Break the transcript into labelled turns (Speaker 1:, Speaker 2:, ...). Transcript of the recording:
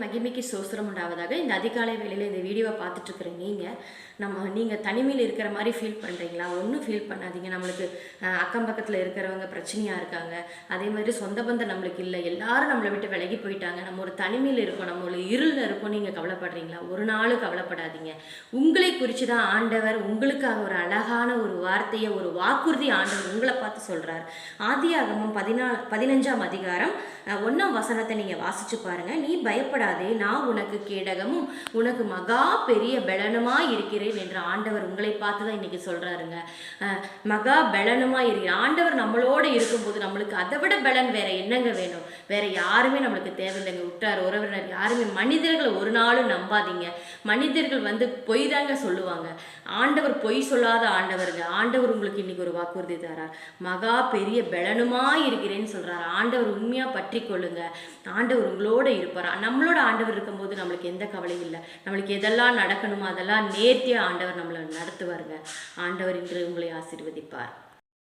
Speaker 1: மகிமைக்கு சோசரம் உண்டாவதாக இந்த அதிகாலை வேளையில் இந்த வீடியோவை பார்த்துட்டு நீங்கள் நம்ம நீங்கள் தனிமையில் இருக்கிற மாதிரி ஃபீல் பண்ணுறீங்களா ஒன்றும் ஃபீல் பண்ணாதீங்க. நம்மளுக்கு அக்கம் பக்கத்தில் இருக்கிறவங்க பிரச்சனையாக இருக்காங்க. அதே மாதிரி சொந்த பந்தம் நம்மளுக்கு இல்லை. எல்லாரும் நம்மளை விட்டு விலகி போயிட்டாங்க. நம்ம ஒரு தனிமையில் இருக்கோம். நம்ம ஒரு இருளில் இருக்கோம். நீங்கள் கவலைப்படுறீங்களா? ஒரு நாளும் கவலைப்படாதீங்க. உங்களை குறித்து தான் ஆண்டவர் உங்களுக்காக ஒரு அழகான ஒரு வார்த்தையை ஒரு வாக்குறுதி ஆண்டவர் உங்களை பார்த்து சொல்கிறார் ஆதியாகமும் பதினாலு பதினஞ்சாம் அதிகாரம் ஒன்றாம் வசனத்தை நீங்கள் வாசிச்சு பாருங்கள் நீ பயப்படாதே. நான் உனக்கு கேடகமும் உனக்கு மகா பெரிய பலனுமாக இருக்கிறேன். என்று ஆண்டவர் உங்களை பார்த்து தான் இன்னைக்கு சொல்றாருங்க. மகா பெலனுமா இருக்கிற ஆண்டவர் நம்மளோட இருக்கும்போது நம்மளுக்கு அதை விட பெலன் வேற என்னங்க வேணும்? வேற யாருமே நம்மளுக்கு தேவையில்லைங்க. உற்றார் உறவினர் யாருமே மனிதர்களை ஒரு நாளும் நம்பாதீங்க. மனிதர்கள் வந்து பொய் தாங்க சொல்லுவாங்க. ஆண்டவர் பொய் சொல்லாத ஆண்டவருங்க. ஆண்டவர் உங்களுக்கு இன்னைக்கு ஒரு வாக்குறுதி தரார். மகா பெரிய பெலனுமா இருக்கிறேன்னு சொல்றாரு. ஆண்டவர் உண்மையா பற்றி கொள்ளுங்க. ஆண்டவர் உங்களோட இருப்பார்? நம்மளோட ஆண்டவர் இருக்கும்போது நம்மளுக்கு எந்த கவலையும் இல்லை. நம்மளுக்கு எதெல்லாம் நடக்கணுமோ அதெல்லாம் நேர்த்தியாக ஆண்டவர் நம்மளை நடத்துவாருங்க. ஆண்டவர் இன்று உங்களை ஆசீர்வதிப்பார்.